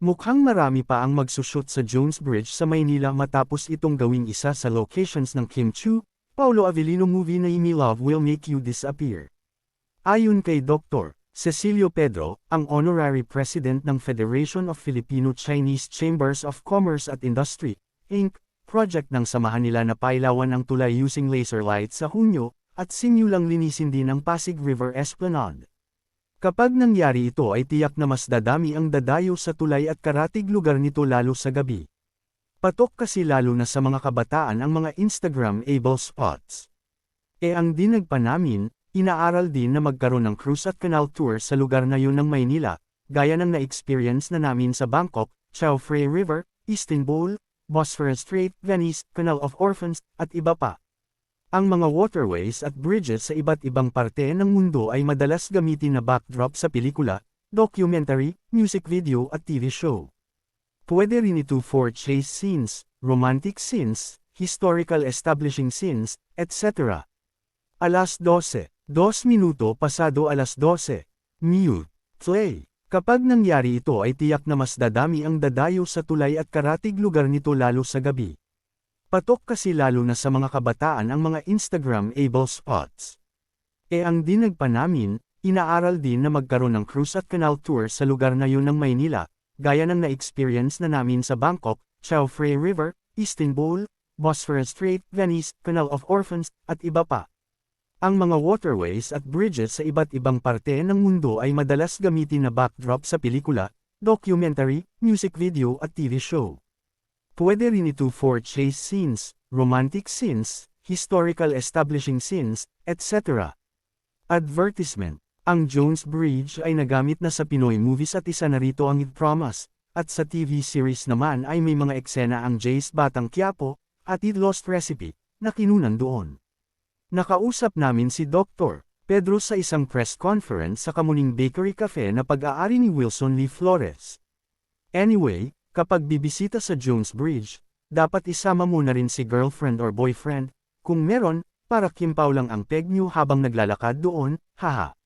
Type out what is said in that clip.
Mukhang marami pa ang magsushoot sa Jones Bridge sa Maynila matapos itong gawing isa sa locations ng Kim Chu, Paulo Avellino movie na Me Love Will Make You Disappear. Ayon kay Dr. Cecilio Pedro, ang Honorary President ng Federation of Filipino-Chinese Chambers of Commerce at Industry, Inc., project ng samahan nila na pailawan ang tulay using laser lights sa Hunyo, at simulang linisin din ang Pasig River Esplanade. Kapag nangyari ito ay tiyak na mas dadami ang dadayo sa tulay at karatig lugar nito lalo sa gabi. Patok kasi lalo na sa mga kabataan ang mga Instagram-able spots. E ang dinag pa namin, inaaral din na magkaroon ng cruise at canal tour sa lugar na yun ng Maynila, gaya ng na-experience na namin sa Bangkok, Chao Phraya River, Istanbul, Bosphorus Strait, Venice, Canal of Orphans, at iba pa. Ang mga waterways at bridges sa iba't ibang parte ng mundo ay madalas gamitin na backdrop sa pelikula, documentary, music video at TV show. Pwede rin ito for chase scenes, romantic scenes, historical establishing scenes, etc. Alas 12, 2 minuto pasado alas 12. Mute. Play. Kapag nangyari ito ay tiyak na mas dadami ang dadayo sa tulay at karatig lugar nito lalo sa gabi. Patok kasi lalo na sa mga kabataan ang mga Instagram-able spots. E ang dinag pa namin, inaaral din na magkaroon ng cruise at canal tour sa lugar na yun ng Maynila, gaya ng na-experience na namin sa Bangkok, Chao Phraya River, Istanbul, Bosphorus Strait, Venice, Canal of Orphans, at iba pa. Ang mga waterways at bridges sa iba't ibang parte ng mundo ay madalas gamitin na backdrop sa pelikula, documentary, music video at TV show. Pwede rin ito for chase scenes, romantic scenes, historical establishing scenes, etc. Advertisement Ang Jones Bridge ay nagamit na sa Pinoy movies at isa na rito ang It Promise, at sa TV series naman ay may mga eksena ang Jay's Batang Quiapo, at It Lost Recipe, na kinunan doon. Nakausap namin si Dr. Pedro sa isang press conference sa Kamuning Bakery Cafe na pag-aari ni Wilson Lee Flores. Anyway, Kapag bibisita sa Jones Bridge, dapat isama mo na rin si girlfriend or boyfriend, kung meron, para kimpaw lang ang peg nyo habang naglalakad doon, haha.